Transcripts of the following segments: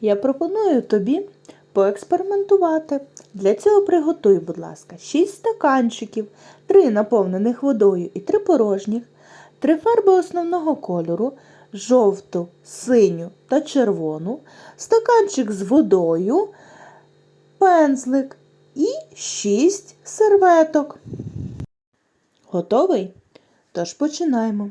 Я пропоную тобі поекспериментувати. Для цього приготуй, будь ласка, 6 стаканчиків, 3 наповнених водою і 3 порожніх, 3 фарби основного кольору, жовту, синю та червону, стаканчик з водою, пензлик і 6 серветок. Готовий? Тож починаємо.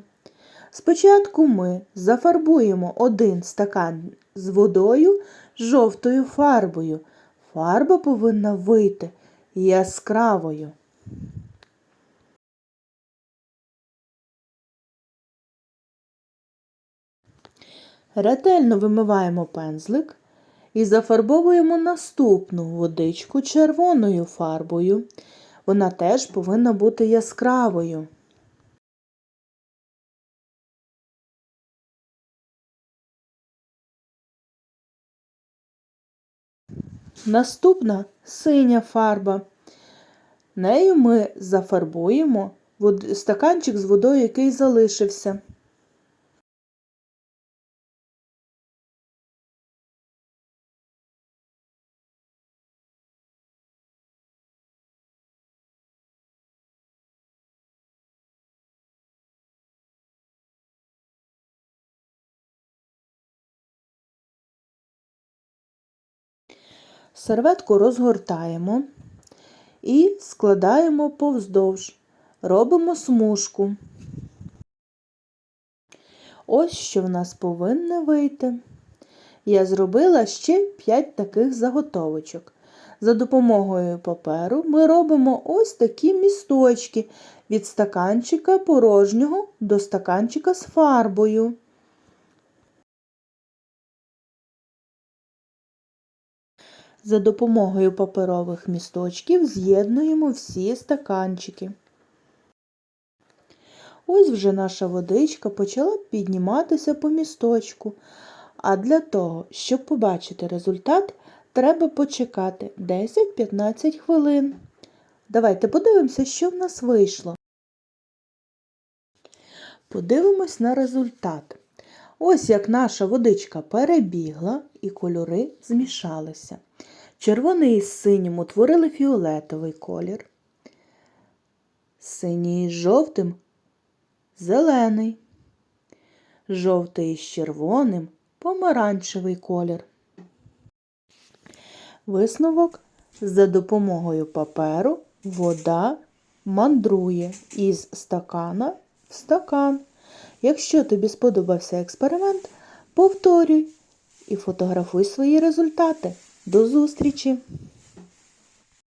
Спочатку ми зафарбуємо один стакан з водою жовтою фарбою. Фарба повинна вийти яскравою. Ретельно вимиваємо пензлик і зафарбовуємо наступну водичку червоною фарбою. Вона теж повинна бути яскравою. Наступна синя фарба. Нею ми зафарбуємо стаканчик з водою, який залишився. Серветку розгортаємо і складаємо повздовж. Робимо смужку. Ось що в нас повинно вийти. Я зробила ще 5 таких заготовочок. За допомогою паперу ми робимо ось такі місточки від стаканчика порожнього до стаканчика з фарбою. За допомогою паперових місточків з'єднуємо всі стаканчики. Ось вже наша водичка почала підніматися по місточку. А для того, щоб побачити результат, треба почекати 10-15 хвилин. Давайте подивимося, що в нас вийшло. Подивимось на результат. Ось як наша водичка перебігла і кольори змішалися. Червоний із синім утворили фіолетовий колір. Синій із жовтим зелений. Жовтий із червоним помаранчевий колір. Висновок за допомогою паперу вода мандрує із стакана в стакан. Якщо тобі сподобався експеримент, повторюй і фотографуй свої результати. До зустрічі!